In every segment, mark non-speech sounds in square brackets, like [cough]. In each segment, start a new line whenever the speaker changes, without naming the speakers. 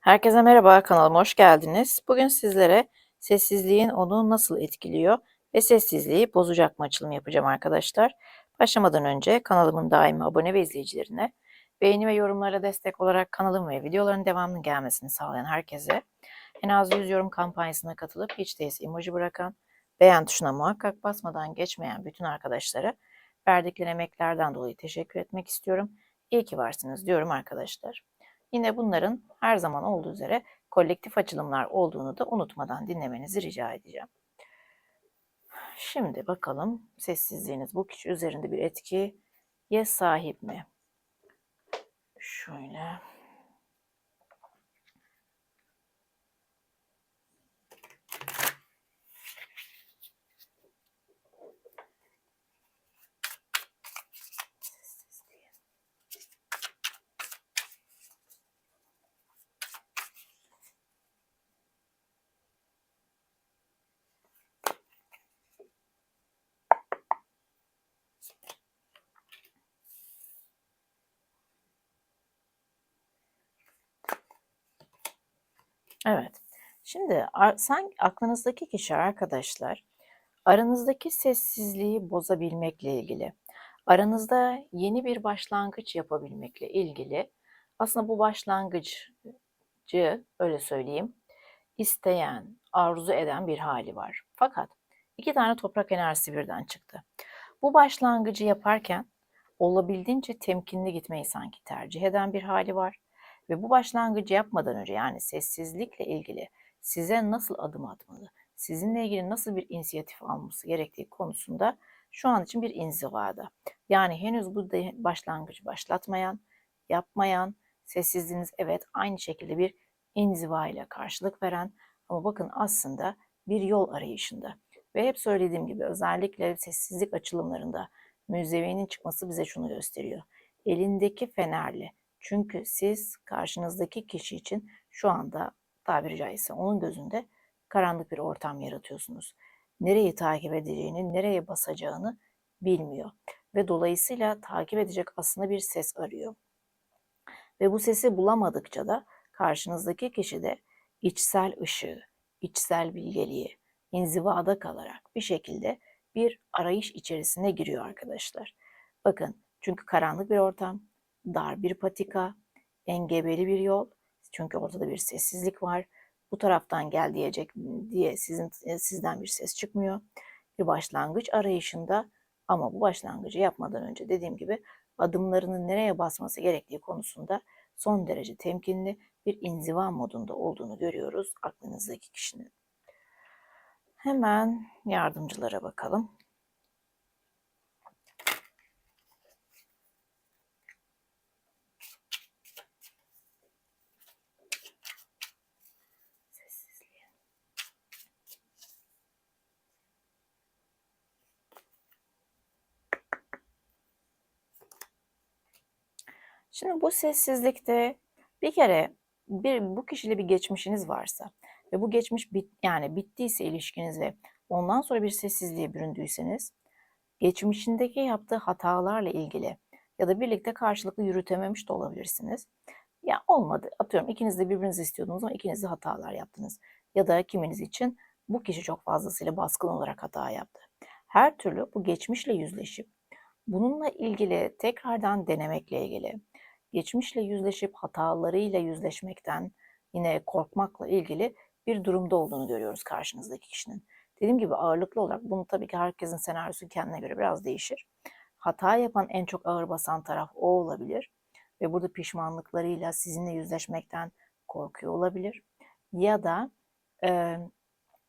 Herkese merhaba, kanalıma hoş geldiniz. Bugün sizlere sessizliğin onu nasıl etkiliyor ve sessizliği bozacak mı açılım yapacağım arkadaşlar. Başlamadan önce kanalımın daimi abone ve izleyicilerine, beğeni ve yorumlara destek olarak kanalım ve videoların devamının gelmesini sağlayan herkese, en az 100 yorum kampanyasına katılıp hiç değilse emoji bırakan, beğen tuşuna muhakkak basmadan geçmeyen bütün arkadaşlara verdikleri emeklerden dolayı teşekkür etmek istiyorum. İyi ki varsınız diyorum arkadaşlar. Yine bunların her zaman olduğu üzere kolektif açılımlar olduğunu da unutmadan dinlemenizi rica edeceğim. Şimdi bakalım sessizliğiniz bu kişi üzerinde bir etkiye sahip mi? Şöyle. Evet. Şimdi sanki aklınızdaki kişi arkadaşlar aranızdaki sessizliği bozabilmekle ilgili, aranızda yeni bir başlangıç yapabilmekle ilgili aslında bu başlangıcı öyle söyleyeyim isteyen, arzu eden bir hali var. Fakat iki tane toprak enerjisi birden çıktı. Bu başlangıcı yaparken olabildiğince temkinli gitmeyi sanki tercih eden bir hali var. Ve bu başlangıcı yapmadan önce yani sessizlikle ilgili size nasıl adım atmalı, sizinle ilgili nasıl bir inisiyatif alması gerektiği konusunda şu an için bir inzivada. Yani henüz bu başlangıcı başlatmayan, yapmayan, sessizliğiniz evet aynı şekilde bir inziva ile karşılık veren ama bakın aslında bir yol arayışında. Ve hep söylediğim gibi özellikle sessizlik açılımlarında müzevinin çıkması bize şunu gösteriyor. Elindeki fenerle çünkü siz karşınızdaki kişi için şu anda tabiri caizse onun gözünde karanlık bir ortam yaratıyorsunuz. Nereyi takip edeceğini, nereye basacağını bilmiyor. Ve dolayısıyla takip edecek aslında bir ses arıyor. Ve bu sesi bulamadıkça da karşınızdaki kişi de içsel ışığı, içsel bilgeliği, inzivada kalarak bir şekilde bir arayış içerisine giriyor arkadaşlar. Bakın çünkü karanlık bir ortam, dar bir patika, engebeli bir yol. Çünkü ortada bir sessizlik var. Bu taraftan gel diyecek diye sizin sizden bir ses çıkmıyor. Bir başlangıç arayışında ama bu başlangıcı yapmadan önce dediğim gibi adımlarının nereye basması gerektiği konusunda son derece temkinli bir inziva modunda olduğunu görüyoruz aklınızdaki kişinin. Hemen yardımcılara bakalım. Şimdi bu sessizlikte bir kere bir bu kişiyle bir geçmişiniz varsa ve bu geçmiş bit, yani bittiyse ilişkiniz ve ondan sonra bir sessizliğe büründüyseniz geçmişindeki yaptığı hatalarla ilgili ya da birlikte karşılıklı yürütememiş de olabilirsiniz. Ya olmadı. Atıyorum ikiniz de birbirinizi istiyordunuz ama ikiniz de hatalar yaptınız. Ya da kiminiz için bu kişi çok fazlasıyla baskın olarak hata yaptı. Her türlü bu geçmişle yüzleşip bununla ilgili tekrardan denemekle ilgili geçmişle yüzleşip hatalarıyla yüzleşmekten yine korkmakla ilgili bir durumda olduğunu görüyoruz karşınızdaki kişinin. Dediğim gibi ağırlıklı olarak bunu tabii ki herkesin senaryosu kendine göre biraz değişir. Hata yapan en çok ağır basan taraf o olabilir ve burada pişmanlıklarıyla sizinle yüzleşmekten korkuyor olabilir. Ya da e,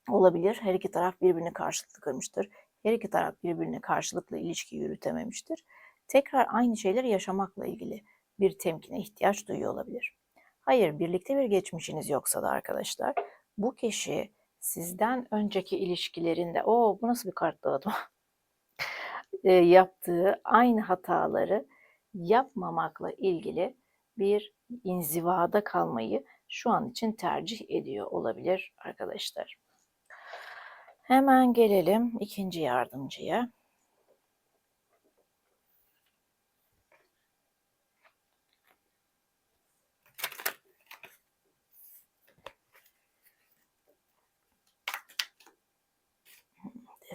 olabilir her iki taraf birbirini karşılıklı kırmıştır. Her iki taraf birbirine karşılıklı ilişki yürütememiştir. Tekrar aynı şeyleri yaşamakla ilgili bir temkine ihtiyaç duyuyor olabilir. Hayır, birlikte bir geçmişiniz yoksa da arkadaşlar, bu kişi sizden önceki ilişkilerinde, o bu nasıl bir kart dağıtma? [laughs] e, yaptığı aynı hataları yapmamakla ilgili bir inzivada kalmayı şu an için tercih ediyor olabilir arkadaşlar. Hemen gelelim ikinci yardımcıya.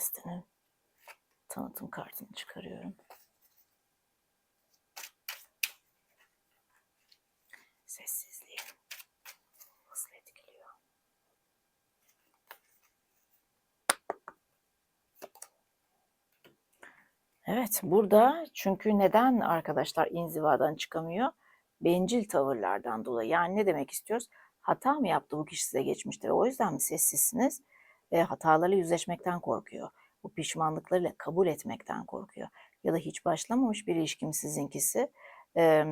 Destenin tanıtım kartını çıkarıyorum. Sessizliği hızlı etkiliyor. Evet, burada çünkü neden arkadaşlar inzivadan çıkamıyor? Bencil tavırlardan dolayı. Yani ne demek istiyoruz? Hata mı yaptı bu kişi size geçmişte ve o yüzden mi sessizsiniz? E, hatalarıyla yüzleşmekten korkuyor. Bu pişmanlıklarıyla kabul etmekten korkuyor. Ya da hiç başlamamış bir ilişkim sizinkisi. E,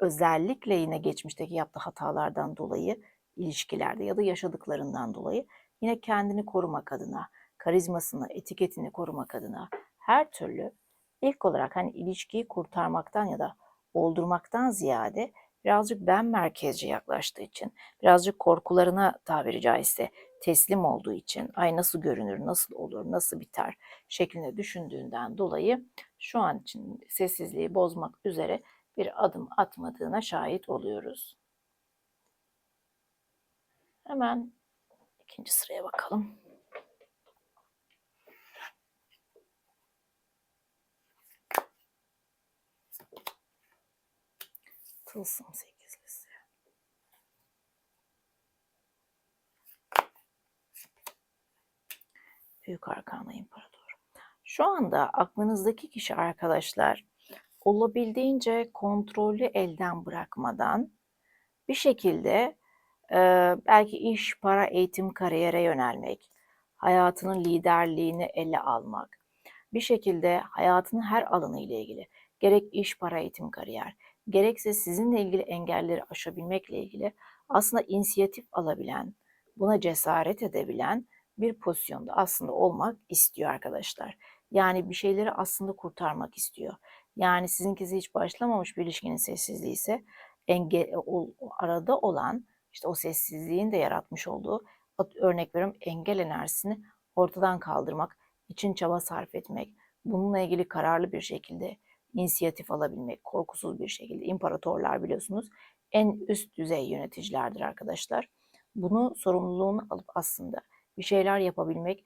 özellikle yine geçmişteki yaptığı hatalardan dolayı ilişkilerde ya da yaşadıklarından dolayı yine kendini korumak adına, karizmasını, etiketini korumak adına her türlü ilk olarak hani ilişkiyi kurtarmaktan ya da oldurmaktan ziyade birazcık ben merkezci yaklaştığı için, birazcık korkularına tabiri caizse teslim olduğu için, ay nasıl görünür, nasıl olur, nasıl biter şeklinde düşündüğünden dolayı şu an için sessizliği bozmak üzere bir adım atmadığına şahit oluyoruz. Hemen ikinci sıraya bakalım. Tılsım sekizlisi. Büyük Arkana İmparator. Şu anda aklınızdaki kişi arkadaşlar olabildiğince kontrolü elden bırakmadan bir şekilde e, belki iş, para, eğitim, kariyere yönelmek, hayatının liderliğini ele almak, bir şekilde hayatının her alanı ile ilgili gerek iş, para, eğitim, kariyer, gerekse sizinle ilgili engelleri aşabilmekle ilgili aslında inisiyatif alabilen, buna cesaret edebilen bir pozisyonda aslında olmak istiyor arkadaşlar. Yani bir şeyleri aslında kurtarmak istiyor. Yani sizinkisi hiç başlamamış bir ilişkinin sessizliği ise enge, o, o arada olan işte o sessizliğin de yaratmış olduğu örnek veriyorum engel enerjisini ortadan kaldırmak için çaba sarf etmek, bununla ilgili kararlı bir şekilde inisiyatif alabilmek, korkusuz bir şekilde imparatorlar biliyorsunuz en üst düzey yöneticilerdir arkadaşlar. Bunu sorumluluğunu alıp aslında bir şeyler yapabilmek,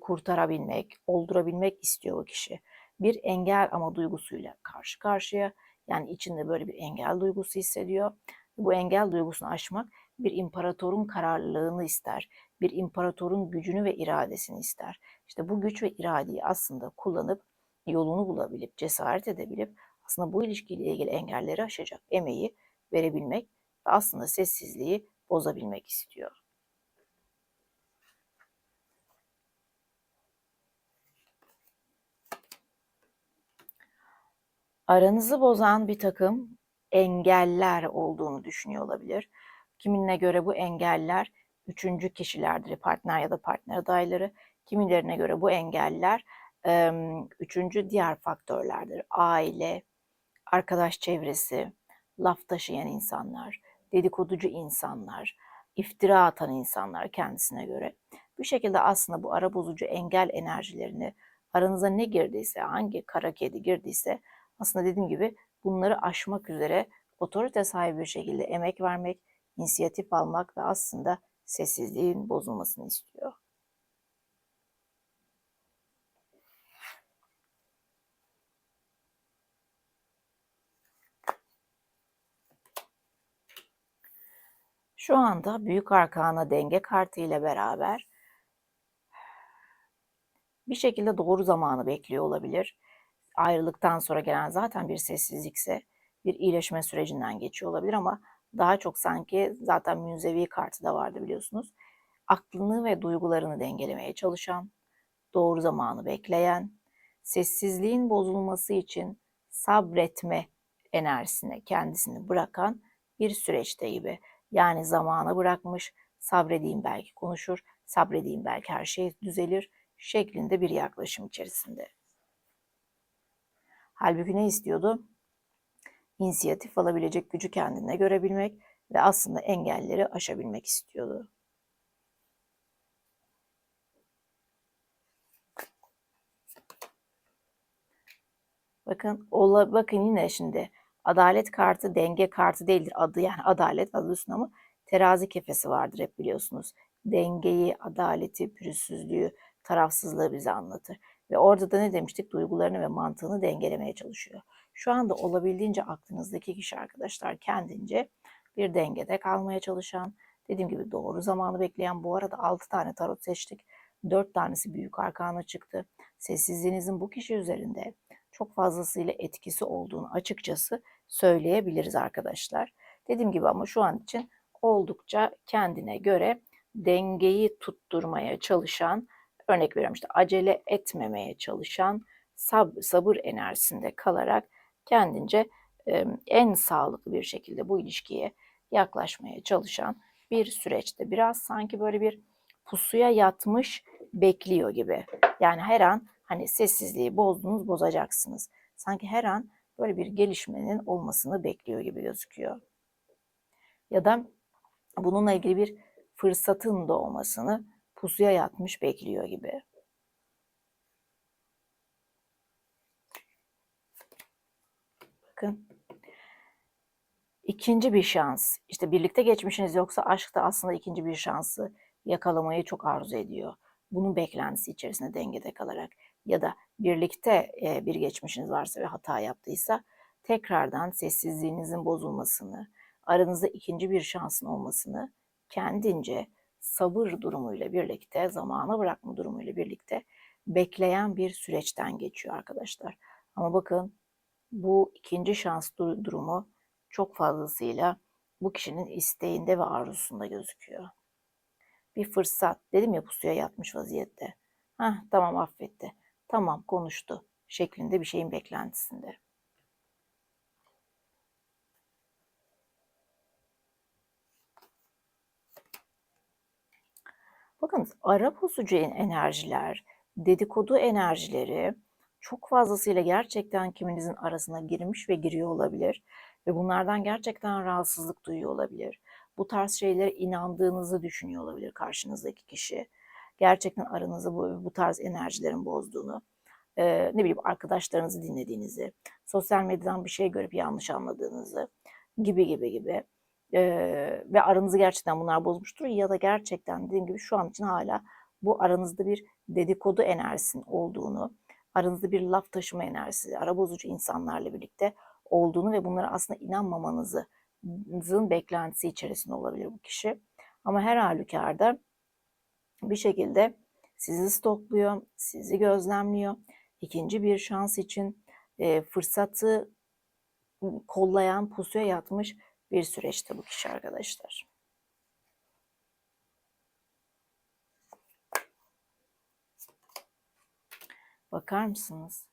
kurtarabilmek, oldurabilmek istiyor o kişi. Bir engel ama duygusuyla karşı karşıya. Yani içinde böyle bir engel duygusu hissediyor. Bu engel duygusunu aşmak bir imparatorun kararlılığını ister. Bir imparatorun gücünü ve iradesini ister. İşte bu güç ve iradeyi aslında kullanıp yolunu bulabilip, cesaret edebilip aslında bu ilişkiyle ilgili engelleri aşacak emeği verebilmek ve aslında sessizliği bozabilmek istiyor. Aranızı bozan bir takım engeller olduğunu düşünüyor olabilir. Kiminine göre bu engeller üçüncü kişilerdir, partner ya da partner adayları. Kimilerine göre bu engeller üçüncü diğer faktörlerdir. Aile, arkadaş çevresi, laf taşıyan insanlar, dedikoducu insanlar, iftira atan insanlar kendisine göre. Bu şekilde aslında bu ara bozucu engel enerjilerini aranıza ne girdiyse, hangi kara kedi girdiyse aslında dediğim gibi bunları aşmak üzere otorite sahibi bir şekilde emek vermek, inisiyatif almak ve aslında sessizliğin bozulmasını istiyor. Şu anda Büyük Arkana denge kartı ile beraber bir şekilde doğru zamanı bekliyor olabilir. Ayrılıktan sonra gelen zaten bir sessizlikse bir iyileşme sürecinden geçiyor olabilir ama daha çok sanki zaten münzevi kartı da vardı biliyorsunuz. Aklını ve duygularını dengelemeye çalışan, doğru zamanı bekleyen, sessizliğin bozulması için sabretme enerjisine kendisini bırakan bir süreçte gibi. Yani zamana bırakmış, sabredeyim belki konuşur, sabredeyim belki her şey düzelir şeklinde bir yaklaşım içerisinde. Halbuki ne istiyordu? İnisiyatif alabilecek gücü kendine görebilmek ve aslında engelleri aşabilmek istiyordu. Bakın, ola, bakın yine şimdi adalet kartı denge kartı değildir adı yani adalet adı üstüne ama terazi kefesi vardır hep biliyorsunuz. Dengeyi, adaleti, pürüzsüzlüğü tarafsızlığı bize anlatır. Ve orada da ne demiştik? Duygularını ve mantığını dengelemeye çalışıyor. Şu anda olabildiğince aklınızdaki kişi arkadaşlar kendince bir dengede kalmaya çalışan, dediğim gibi doğru zamanı bekleyen, bu arada 6 tane tarot seçtik. 4 tanesi büyük arkana çıktı. Sessizliğinizin bu kişi üzerinde çok fazlasıyla etkisi olduğunu açıkçası söyleyebiliriz arkadaşlar. Dediğim gibi ama şu an için oldukça kendine göre dengeyi tutturmaya çalışan, örnek veriyorum işte acele etmemeye çalışan, sab sabır enerjisinde kalarak kendince e, en sağlıklı bir şekilde bu ilişkiye yaklaşmaya çalışan bir süreçte biraz sanki böyle bir pusuya yatmış bekliyor gibi. Yani her an hani sessizliği bozdunuz bozacaksınız. Sanki her an böyle bir gelişmenin olmasını bekliyor gibi gözüküyor. Ya da bununla ilgili bir fırsatın doğmasını pusuya yatmış bekliyor gibi. Bakın. İkinci bir şans. İşte birlikte geçmişiniz yoksa aşkta aslında ikinci bir şansı yakalamayı çok arzu ediyor. Bunun beklentisi içerisinde dengede kalarak ya da birlikte bir geçmişiniz varsa ve hata yaptıysa tekrardan sessizliğinizin bozulmasını, aranızda ikinci bir şansın olmasını kendince sabır durumuyla birlikte, zamana bırakma durumuyla birlikte bekleyen bir süreçten geçiyor arkadaşlar. Ama bakın bu ikinci şans durumu çok fazlasıyla bu kişinin isteğinde ve arzusunda gözüküyor. Bir fırsat, dedim ya pusuya yatmış vaziyette. Hah tamam affetti, tamam konuştu şeklinde bir şeyin beklentisinde. Bakın ara bozucu enerjiler, dedikodu enerjileri çok fazlasıyla gerçekten kiminizin arasına girmiş ve giriyor olabilir. Ve bunlardan gerçekten rahatsızlık duyuyor olabilir. Bu tarz şeylere inandığınızı düşünüyor olabilir karşınızdaki kişi. Gerçekten aranızı bu, bu tarz enerjilerin bozduğunu, e, ne bileyim arkadaşlarınızı dinlediğinizi, sosyal medyadan bir şey görüp yanlış anladığınızı gibi gibi gibi e, ve aranızı gerçekten bunlar bozmuştur ya da gerçekten dediğim gibi şu an için hala bu aranızda bir dedikodu enerjisinin olduğunu, aranızda bir laf taşıma enerjisi, ara bozucu insanlarla birlikte olduğunu ve bunlara aslında inanmamanızın beklentisi içerisinde olabilir bu kişi. Ama her halükarda bir şekilde sizi stokluyor, sizi gözlemliyor. İkinci bir şans için e, fırsatı kollayan, pusuya yatmış bir süreçte bu kişi arkadaşlar. Bakar mısınız?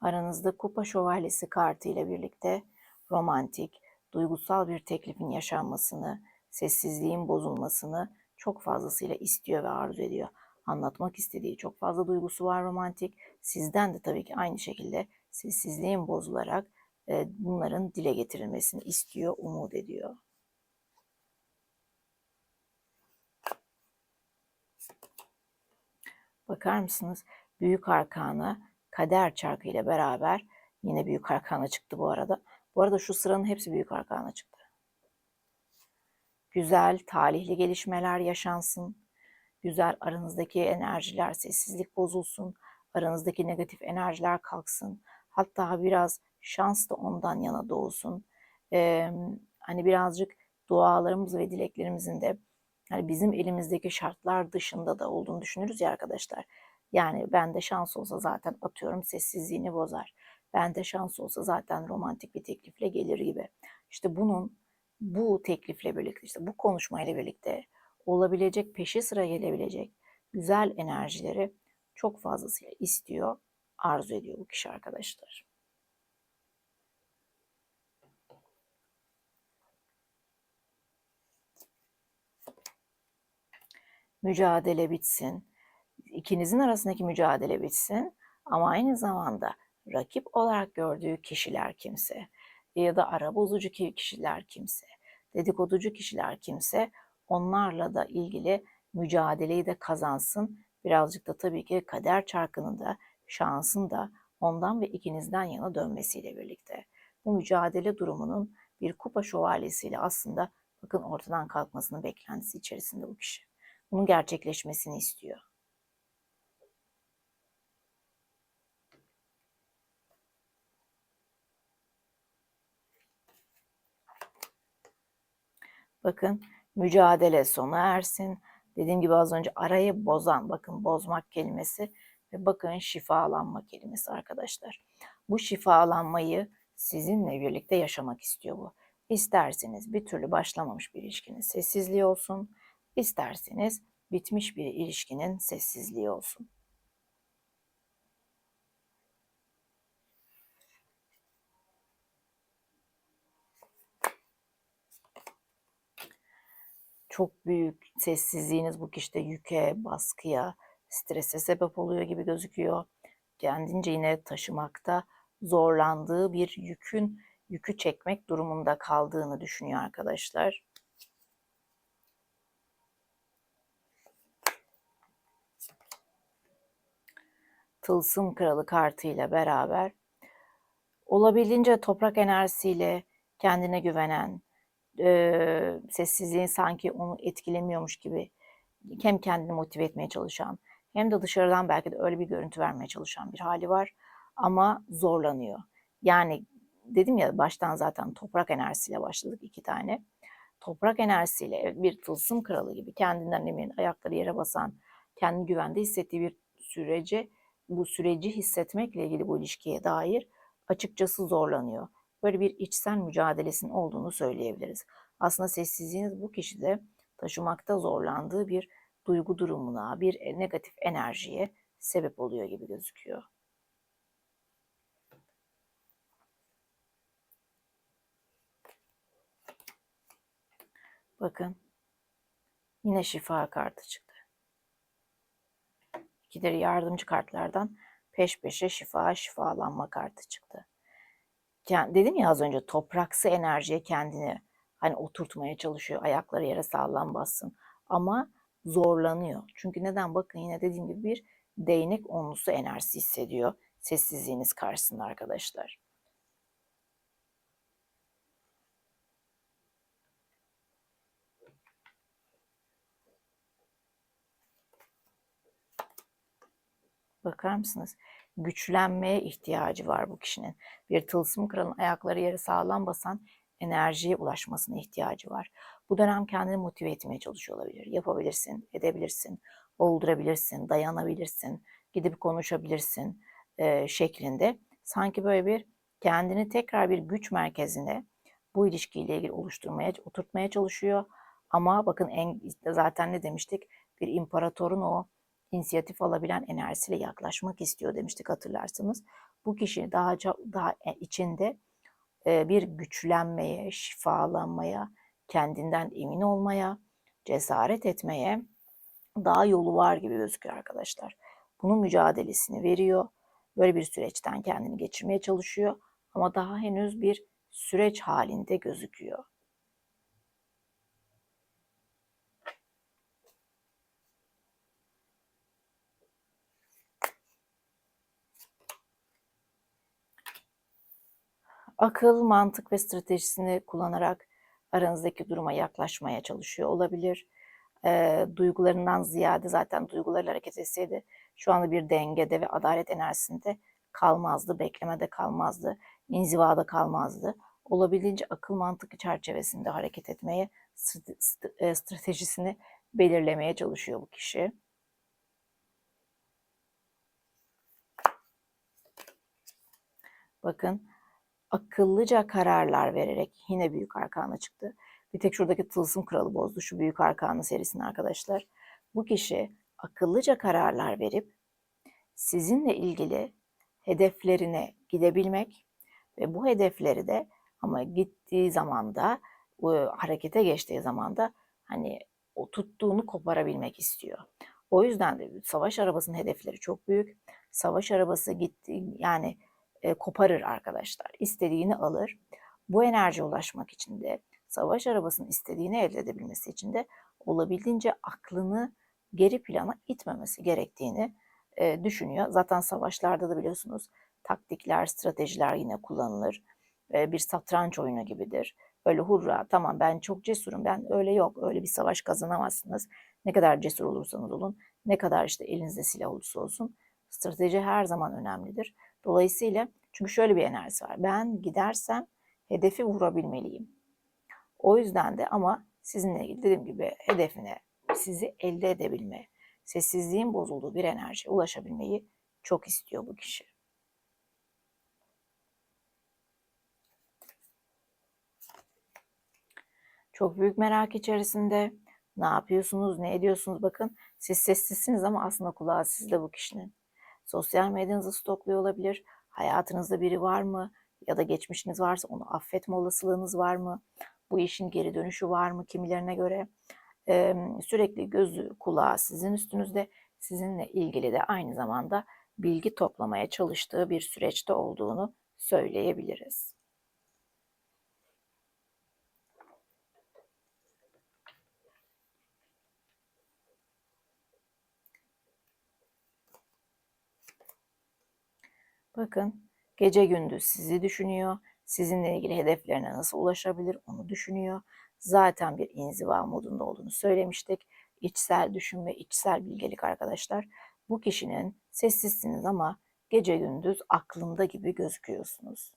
Aranızda kupa şövalyesi kartı ile birlikte romantik, duygusal bir teklifin yaşanmasını, sessizliğin bozulmasını çok fazlasıyla istiyor ve arzu ediyor. Anlatmak istediği çok fazla duygusu var romantik. Sizden de tabii ki aynı şekilde sessizliğin bozularak e, bunların dile getirilmesini istiyor, umut ediyor. Bakar mısınız? Büyük arkana kader çarkı ile beraber yine büyük arkana çıktı bu arada. Bu arada şu sıranın hepsi büyük arkana çıktı. Güzel, talihli gelişmeler yaşansın. Güzel aranızdaki enerjiler, sessizlik bozulsun. Aranızdaki negatif enerjiler kalksın. Hatta biraz şans da ondan yana doğsun. Ee, hani birazcık dualarımız ve dileklerimizin de hani bizim elimizdeki şartlar dışında da olduğunu düşünürüz ya arkadaşlar. Yani bende şans olsa zaten atıyorum sessizliğini bozar. Bende şans olsa zaten romantik bir teklifle gelir gibi. İşte bunun bu teklifle birlikte işte bu konuşmayla birlikte olabilecek peşi sıra gelebilecek güzel enerjileri çok fazlasıyla istiyor, arzu ediyor bu kişi arkadaşlar. Mücadele bitsin ikinizin arasındaki mücadele bitsin ama aynı zamanda rakip olarak gördüğü kişiler kimse ya da ara bozucu kişiler kimse, dedikoducu kişiler kimse onlarla da ilgili mücadeleyi de kazansın. Birazcık da tabii ki kader çarkının da şansın da ondan ve ikinizden yana dönmesiyle birlikte. Bu mücadele durumunun bir kupa şövalyesiyle aslında bakın ortadan kalkmasının beklentisi içerisinde bu kişi bunun gerçekleşmesini istiyor. Bakın mücadele sona ersin. Dediğim gibi az önce arayı bozan, bakın bozmak kelimesi ve bakın şifalanma kelimesi arkadaşlar. Bu şifalanmayı sizinle birlikte yaşamak istiyor bu. İsterseniz bir türlü başlamamış bir ilişkinin sessizliği olsun isterseniz bitmiş bir ilişkinin sessizliği olsun. Çok büyük sessizliğiniz bu kişide yüke, baskıya, strese sebep oluyor gibi gözüküyor. Kendince yine taşımakta zorlandığı bir yükün yükü çekmek durumunda kaldığını düşünüyor arkadaşlar. Tılsım Kralı kartıyla beraber olabildiğince toprak enerjisiyle kendine güvenen, e, sessizliğin sanki onu etkilemiyormuş gibi hem kendini motive etmeye çalışan hem de dışarıdan belki de öyle bir görüntü vermeye çalışan bir hali var ama zorlanıyor. Yani dedim ya baştan zaten toprak enerjisiyle başladık iki tane. Toprak enerjisiyle bir tılsım kralı gibi kendinden emin, ayakları yere basan, kendini güvende hissettiği bir sürece bu süreci hissetmekle ilgili bu ilişkiye dair açıkçası zorlanıyor. Böyle bir içsel mücadelesinin olduğunu söyleyebiliriz. Aslında sessizliğiniz bu kişide taşımakta zorlandığı bir duygu durumuna, bir negatif enerjiye sebep oluyor gibi gözüküyor. Bakın. Yine şifa kartı çıktı. İkileri yardımcı kartlardan peş peşe şifa, şifalanma kartı çıktı. Dedim ya az önce topraksı enerjiye kendini hani oturtmaya çalışıyor. Ayakları yere sağlam bassın. Ama zorlanıyor. Çünkü neden? Bakın yine dediğim gibi bir değnek onlusu enerjisi hissediyor sessizliğiniz karşısında arkadaşlar. Bakar mısınız? Güçlenmeye ihtiyacı var bu kişinin. Bir tılsım kralın ayakları yere sağlam basan enerjiye ulaşmasına ihtiyacı var. Bu dönem kendini motive etmeye çalışıyor olabilir. Yapabilirsin, edebilirsin, oldurabilirsin, dayanabilirsin, gidip konuşabilirsin e, şeklinde. Sanki böyle bir kendini tekrar bir güç merkezine bu ilişkiyle ilgili oluşturmaya, oturtmaya çalışıyor. Ama bakın en, zaten ne demiştik? Bir imparatorun o inisiyatif alabilen enerjisiyle yaklaşmak istiyor demiştik hatırlarsınız. Bu kişi daha daha e, içinde e, bir güçlenmeye, şifalanmaya, kendinden emin olmaya, cesaret etmeye daha yolu var gibi gözüküyor arkadaşlar. Bunun mücadelesini veriyor. Böyle bir süreçten kendini geçirmeye çalışıyor ama daha henüz bir süreç halinde gözüküyor. Akıl, mantık ve stratejisini kullanarak aranızdaki duruma yaklaşmaya çalışıyor olabilir. E, duygularından ziyade zaten duygularıyla hareket etseydi şu anda bir dengede ve adalet enerjisinde kalmazdı, beklemede kalmazdı, inzivada kalmazdı. Olabildiğince akıl mantık çerçevesinde hareket etmeye, stratejisini belirlemeye çalışıyor bu kişi. Bakın akıllıca kararlar vererek yine büyük arkana çıktı. Bir tek şuradaki tılsım kralı bozdu şu büyük arkanı serisini arkadaşlar. Bu kişi akıllıca kararlar verip sizinle ilgili hedeflerine gidebilmek ve bu hedefleri de ama gittiği zaman da harekete geçtiği zaman da hani o tuttuğunu koparabilmek istiyor. O yüzden de savaş arabasının hedefleri çok büyük. Savaş arabası gitti yani e, koparır arkadaşlar. İstediğini alır. Bu enerjiye ulaşmak için de savaş arabasının istediğini elde edebilmesi için de olabildiğince aklını geri plana itmemesi gerektiğini e, düşünüyor. Zaten savaşlarda da biliyorsunuz taktikler, stratejiler yine kullanılır. E, bir satranç oyunu gibidir. Öyle hurra tamam ben çok cesurum ben öyle yok öyle bir savaş kazanamazsınız. Ne kadar cesur olursanız olun ne kadar işte elinizde silah olursa olsun strateji her zaman önemlidir. Dolayısıyla çünkü şöyle bir enerjisi var. Ben gidersem hedefi vurabilmeliyim. O yüzden de ama sizinle ilgili dediğim gibi hedefine sizi elde edebilme, sessizliğin bozulduğu bir enerjiye ulaşabilmeyi çok istiyor bu kişi. Çok büyük merak içerisinde. Ne yapıyorsunuz, ne ediyorsunuz? Bakın siz sessizsiniz ama aslında kulağı sizde bu kişinin. Sosyal medyanızı stokluyor olabilir. Hayatınızda biri var mı? Ya da geçmişiniz varsa onu affetme olasılığınız var mı? Bu işin geri dönüşü var mı kimilerine göre? Ee, sürekli gözü, kulağı sizin üstünüzde. Sizinle ilgili de aynı zamanda bilgi toplamaya çalıştığı bir süreçte olduğunu söyleyebiliriz. Bakın gece gündüz sizi düşünüyor. Sizinle ilgili hedeflerine nasıl ulaşabilir onu düşünüyor. Zaten bir inziva modunda olduğunu söylemiştik. İçsel düşünme, içsel bilgelik arkadaşlar. Bu kişinin sessizsiniz ama gece gündüz aklında gibi gözüküyorsunuz.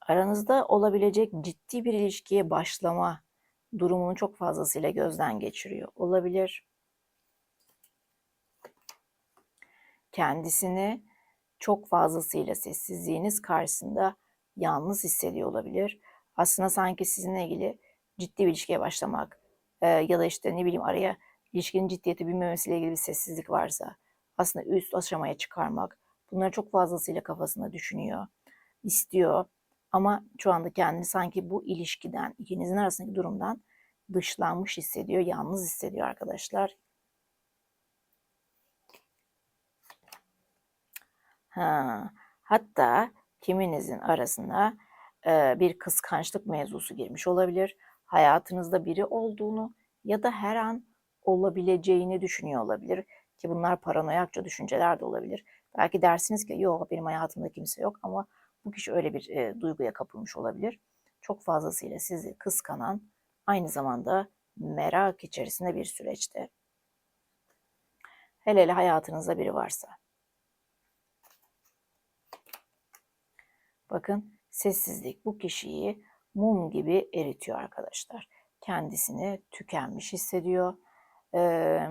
Aranızda olabilecek ciddi bir ilişkiye başlama durumunu çok fazlasıyla gözden geçiriyor olabilir. Kendisini çok fazlasıyla sessizliğiniz karşısında yalnız hissediyor olabilir. Aslında sanki sizinle ilgili ciddi bir ilişkiye başlamak e, ya da işte ne bileyim araya ilişkinin ciddiyeti bilmemesiyle ilgili bir sessizlik varsa aslında üst aşamaya çıkarmak bunları çok fazlasıyla kafasında düşünüyor, istiyor ama şu anda kendini sanki bu ilişkiden, ikinizin arasındaki durumdan dışlanmış hissediyor, yalnız hissediyor arkadaşlar. Ha, hatta kiminizin arasına e, bir kıskançlık mevzusu girmiş olabilir. Hayatınızda biri olduğunu ya da her an olabileceğini düşünüyor olabilir. Ki bunlar paranoyakça düşünceler de olabilir. Belki dersiniz ki yok benim hayatımda kimse yok ama bu kişi öyle bir e, duyguya kapılmış olabilir. Çok fazlasıyla sizi kıskanan, aynı zamanda merak içerisinde bir süreçte. Hele hele hayatınızda biri varsa. Bakın sessizlik bu kişiyi mum gibi eritiyor arkadaşlar. Kendisini tükenmiş hissediyor. Ee,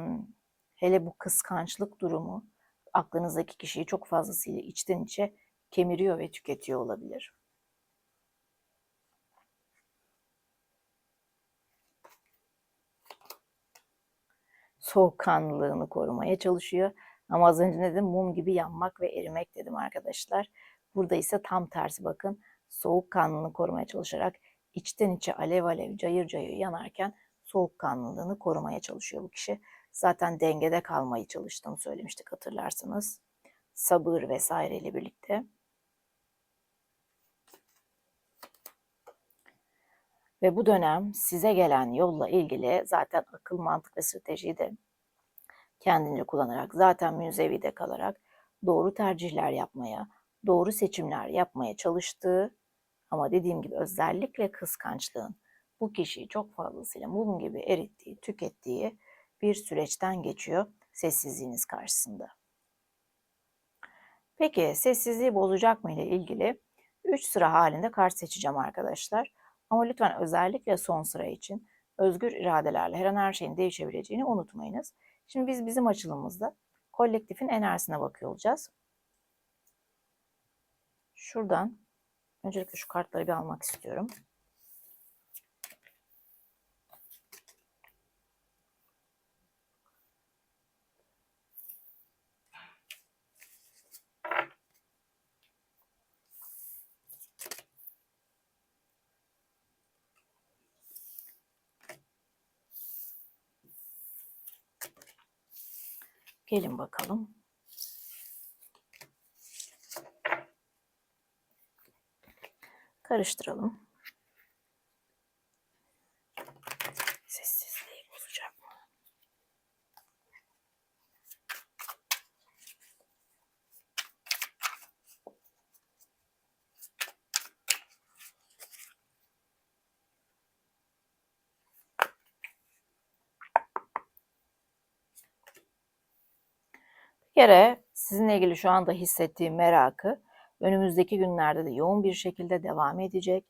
hele bu kıskançlık durumu aklınızdaki kişiyi çok fazlasıyla içten içe kemiriyor ve tüketiyor olabilir. Soğukkanlılığını korumaya çalışıyor. Ama az önce dedim mum gibi yanmak ve erimek dedim arkadaşlar. Burada ise tam tersi bakın. Soğukkanlılığını korumaya çalışarak içten içe alev alev cayır cayır yanarken soğukkanlılığını korumaya çalışıyor bu kişi. Zaten dengede kalmayı çalıştığını söylemiştik hatırlarsanız. Sabır vesaireyle birlikte. Ve bu dönem size gelen yolla ilgili zaten akıl, mantık ve stratejiyi de kendince kullanarak, zaten münzevide kalarak doğru tercihler yapmaya, doğru seçimler yapmaya çalıştığı ama dediğim gibi özellikle kıskançlığın bu kişiyi çok fazlasıyla mum gibi erittiği, tükettiği bir süreçten geçiyor sessizliğiniz karşısında. Peki sessizliği bozacak mı ile ilgili 3 sıra halinde kart seçeceğim arkadaşlar. Ama lütfen özellikle son sıra için özgür iradelerle her an her şeyin değişebileceğini unutmayınız. Şimdi biz bizim açılımımızda kolektifin enerjisine bakıyor olacağız. Şuradan öncelikle şu kartları bir almak istiyorum. Gelin bakalım. Karıştıralım. Kere Sizinle ilgili şu anda hissettiğim merakı önümüzdeki günlerde de yoğun bir şekilde devam edecek.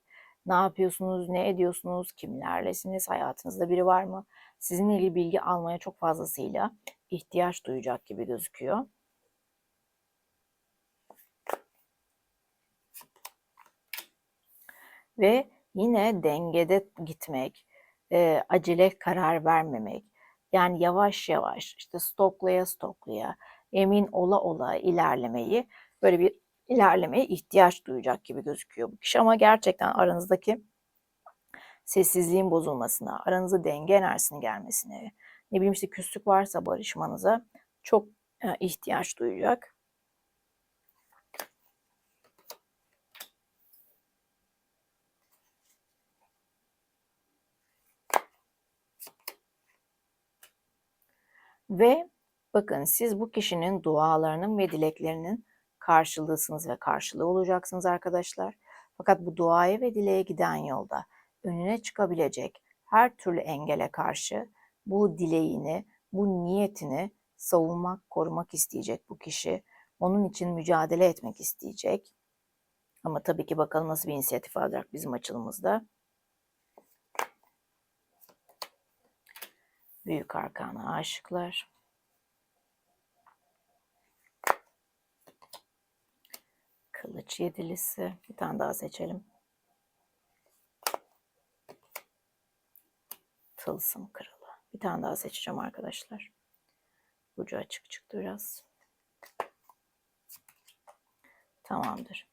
Ne yapıyorsunuz, ne ediyorsunuz, kimlerlesiniz, hayatınızda biri var mı? Sizinle ilgili bilgi almaya çok fazlasıyla ihtiyaç duyacak gibi gözüküyor. Ve yine dengede gitmek, e, acele karar vermemek, yani yavaş yavaş işte stoklaya stoklaya, emin ola ola ilerlemeyi, böyle bir ilerlemeye ihtiyaç duyacak gibi gözüküyor bu kişi. Ama gerçekten aranızdaki sessizliğin bozulmasına, aranızda denge enerjisinin gelmesine, ne bileyim işte küslük varsa barışmanıza çok e, ihtiyaç duyacak. Ve bakın siz bu kişinin dualarının ve dileklerinin karşılığısınız ve karşılığı olacaksınız arkadaşlar. Fakat bu duaya ve dileğe giden yolda önüne çıkabilecek her türlü engele karşı bu dileğini, bu niyetini savunmak, korumak isteyecek bu kişi. Onun için mücadele etmek isteyecek. Ama tabii ki bakalım nasıl bir inisiyatif alacak bizim açılımızda. Büyük arkana aşıklar. Kılıç yedilisi. Bir tane daha seçelim. Tılsım kralı. Bir tane daha seçeceğim arkadaşlar. Ucu açık çıktı biraz. Tamamdır.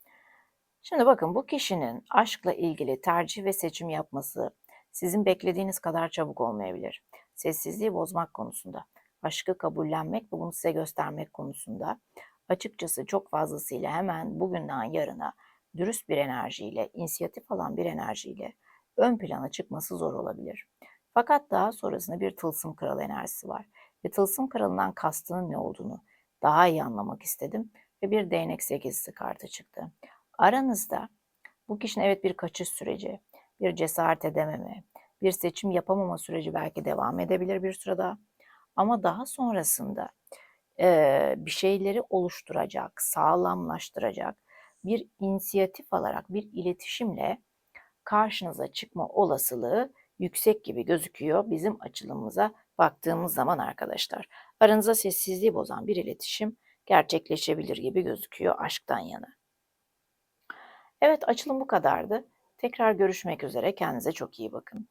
Şimdi bakın bu kişinin aşkla ilgili tercih ve seçim yapması sizin beklediğiniz kadar çabuk olmayabilir. Sessizliği bozmak konusunda, aşkı kabullenmek ve bunu size göstermek konusunda açıkçası çok fazlasıyla hemen bugünden yarına dürüst bir enerjiyle, inisiyatif alan bir enerjiyle ön plana çıkması zor olabilir. Fakat daha sonrasında bir tılsım kralı enerjisi var. Ve tılsım kralından kastının ne olduğunu daha iyi anlamak istedim ve bir değnek sekizisi kartı çıktı. Aranızda bu kişinin evet bir kaçış süreci, bir cesaret edememe, bir seçim yapamama süreci belki devam edebilir bir sırada. Ama daha sonrasında e, bir şeyleri oluşturacak, sağlamlaştıracak bir inisiyatif alarak bir iletişimle karşınıza çıkma olasılığı yüksek gibi gözüküyor bizim açılımımıza baktığımız zaman arkadaşlar. Aranıza sessizliği bozan bir iletişim gerçekleşebilir gibi gözüküyor aşktan yana. Evet açılım bu kadardı. Tekrar görüşmek üzere. Kendinize çok iyi bakın.